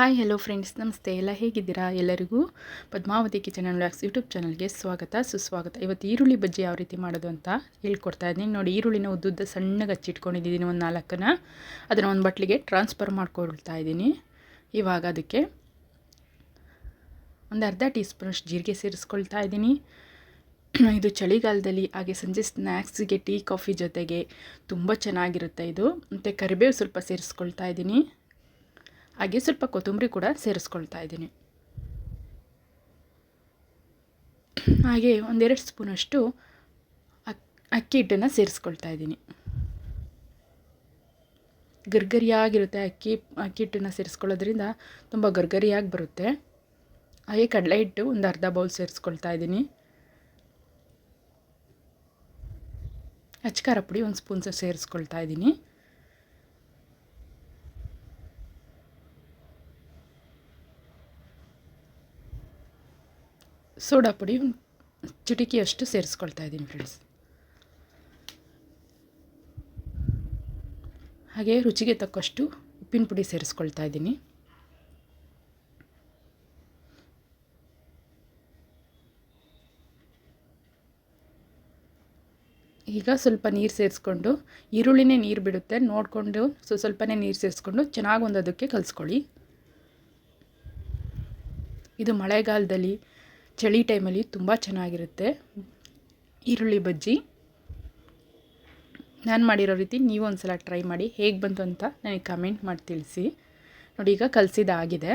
Hi hello friends ನಮಸ್ತೆ. ಎಲ್ಲ ಹೇಗಿದ್ದೀರಾ? ಎಲ್ಲರಿಗೂ ಪದ್ಮಾವತಿ ಕಿಚನ್ ಆ್ಯಂಡ್ ಯೂಟ್ಯೂಬ್ ಚಾನಲ್ಗೆ ಸ್ವಾಗತ, ಸುಸ್ವಾಗತ. ಇವತ್ತು ಈರುಳ್ಳಿ ಬಜ್ಜಿ ಯಾವ ರೀತಿ ಮಾಡೋದು ಅಂತ ಹೇಳ್ಕೊಡ್ತಾ ಇದ್ದೀನಿ. ನೋಡಿ, ಈರುಳ್ಳಿನ ಉದ್ದುದ್ದ ಸಣ್ಣಗೆ ಹಚ್ಚಿಟ್ಕೊಂಡಿದ್ದೀನಿ ಒಂದು ನಾಲ್ಕನ್ನು. ಅದನ್ನು ಒಂದು ಬಟ್ಲಿಗೆ ಟ್ರಾನ್ಸ್ಫರ್ ಮಾಡ್ಕೊಳ್ತಾ ಇದ್ದೀನಿ. ಇವಾಗ ಅದಕ್ಕೆ ಒಂದು ಅರ್ಧ ಟೀ ಸ್ಪೂನಷ್ಟು ಜೀರಿಗೆ ಸೇರಿಸ್ಕೊಳ್ತಾ ಇದ್ದೀನಿ. ಇದು ಚಳಿಗಾಲದಲ್ಲಿ ಹಾಗೆ ಸಂಜೆ ಸ್ನ್ಯಾಕ್ಸ್ಗೆ ಟೀ ಕಾಫಿ ಜೊತೆಗೆ ತುಂಬ ಚೆನ್ನಾಗಿರುತ್ತೆ ಇದು. ಮತ್ತು ಕರಿಬೇವು ಸ್ವಲ್ಪ ಸೇರಿಸ್ಕೊಳ್ತಾ ಇದ್ದೀನಿ. ಹಾಗೆ ಸ್ವಲ್ಪ ಕೊತ್ತಂಬರಿ ಕೂಡ ಸೇರಿಸ್ಕೊಳ್ತಾ ಇದ್ದೀನಿ. ಹಾಗೆ ಒಂದೆರಡು ಸ್ಪೂನಷ್ಟು ಅಕ್, ಅಕ್ಕಿ ಹಿಟ್ಟನ್ನು ಸೇರಿಸ್ಕೊಳ್ತಾ ಇದ್ದೀನಿ. ಗರ್ಗರಿಯಾಗಿರುತ್ತೆ ಅಕ್ಕಿ ಅಕ್ಕಿ ಹಿಟ್ಟನ್ನು ಸೇರಿಸ್ಕೊಳ್ಳೋದ್ರಿಂದ ತುಂಬ ಗರ್ಗರಿಯಾಗಿ ಬರುತ್ತೆ. ಹಾಗೆ ಕಡಲೆ ಹಿಟ್ಟು ಒಂದು ಅರ್ಧ ಬೌಲ್ ಸೇರಿಸ್ಕೊಳ್ತಾ ಇದ್ದೀನಿ. ಅಚ್ಕಾರ ಪುಡಿ ಒಂದು ಸ್ಪೂನ್ ಸೇರಿಸ್ಕೊಳ್ತಾ ಇದ್ದೀನಿ. ಸೋಡಾ ಪುಡಿ ಚಿಟಿಕಿಯಷ್ಟು ಸೇರಿಸ್ಕೊಳ್ತಾ ಇದ್ದೀನಿ ಫ್ರೆಂಡ್ಸ್ ಹಾಗೆ ರುಚಿಗೆ ತಕ್ಕಷ್ಟು ಉಪ್ಪಿನ ಪುಡಿ ಸೇರಿಸ್ಕೊಳ್ತಾ ಇದ್ದೀನಿ. ಈಗ ಸ್ವಲ್ಪ ನೀರು ಸೇರಿಸ್ಕೊಂಡು ಈರುಳ್ಳಿನೇ ನೀರು ಬಿಡುತ್ತೆ, ನೋಡಿಕೊಂಡು ಸೊ, ಸ್ವಲ್ಪನೇ ನೀರು ಸೇರಿಸ್ಕೊಂಡು ಚೆನ್ನಾಗಿ ಒಂದು ಅದಕ್ಕೆ ಕಲಿಸ್ಕೊಳ್ಳಿ. ಇದು ಮಳೆಗಾಲದಲ್ಲಿ ಚಳಿ ಟೈಮಲ್ಲಿ ತುಂಬ ಚೆನ್ನಾಗಿರುತ್ತೆ. ಈರುಳ್ಳಿ ಬಜ್ಜಿ. ನಾನು ಮಾಡಿರೋ ರೀತಿ ನೀವು ಒಂದು ಸಲ ಟ್ರೈ ಮಾಡಿ, ಹೇಗೆ ಬಂತು ಅಂತ ನನಗೆ ಕಮೆಂಟ್ ಮಾಡಿ ತಿಳಿಸಿ. ನೋಡಿ, ಈಗ ಕಲಸಿದಾಗಿದೆ.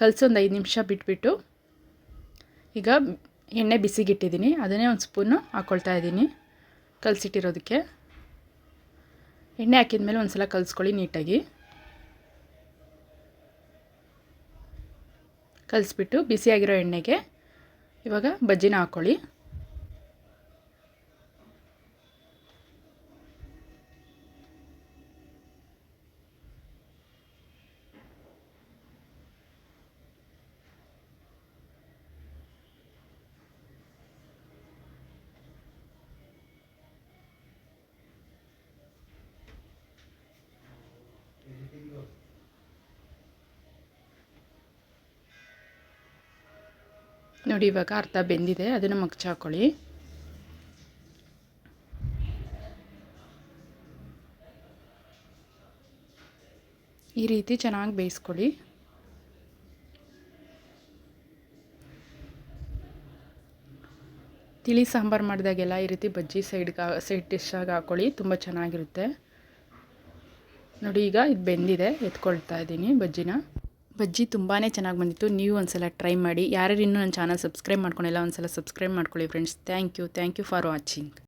ಕಲಸೊಂದು ಐದು ನಿಮಿಷ ಬಿಟ್ಬಿಟ್ಟು ಈಗ ಎಣ್ಣೆ ಬಿಸಿಗಿಟ್ಟಿದ್ದೀನಿ ಅದನ್ನೇ ಒಂದು ಸ್ಪೂನು ಹಾಕ್ಕೊಳ್ತಾ ಇದ್ದೀನಿ ಕಲಸಿಟ್ಟಿರೋದಕ್ಕೆ. ಎಣ್ಣೆ ಹಾಕಿದ ಮೇಲೆ ಒಂದು ಸಲ ಕಲಿಸ್ಕೊಳ್ಳಿ ನೀಟಾಗಿ. ಕಲಸಿಬಿಟ್ಟು ಬಿಸಿಯಾಗಿರೋ ಎಣ್ಣೆಗೆ ಇವಾಗ ಬಜ್ಜಿನ ಹಾಕ್ಕೊಳ್ಳಿ ನೋಡಿ, ಇವಾಗ ಅರ್ಧ ಬೆಂದಿದೆ, ಅದನ್ನು ಮಗ್ಚಾಕೊಳ್ಳಿ. ಈ ರೀತಿ ಚೆನ್ನಾಗಿ ಬೇಯಿಸ್ಕೊಳ್ಳಿ. ತಿಳಿ ಸಾಂಬಾರು ಮಾಡಿದಾಗೆಲ್ಲ ಈ ರೀತಿ ಬಜ್ಜಿ ಸೈಡ್ಗೆ ಸೈಡ್ ಡಿಶ್ಶಾಗಿ ಹಾಕ್ಕೊಳ್ಳಿ ತುಂಬ ಚೆನ್ನಾಗಿರುತ್ತೆ. ನೋಡಿ, ಈಗ ಇದು ಬೆಂದಿದೆ, ಎತ್ಕೊಳ್ತಾ ಇದ್ದೀನಿ ಬಜ್ಜಿನ. ಬಜ್ಜಿ ತುಂಬಾ ಚೆನ್ನಾಗಿ ಬಂದಿತ್ತು. ನೀವು ಒಂದ್ಸಲ ಟ್ರೈ ಮಾಡಿ. ಯಾರು ಇನ್ನೂ ನನ್ನ ಚಾನಲ್ ಸಬ್ಸ್ಕ್ರೈಬ್ ಮಾಡ್ಕೊಂಡಿಲ್ಲ, ಒಂದ್ಸಲ ಸಬ್ಸ್ಕ್ರೈಬ್ ಮಾಡ್ಕೊಳ್ಳಿ friends. Thank you thank you for watching.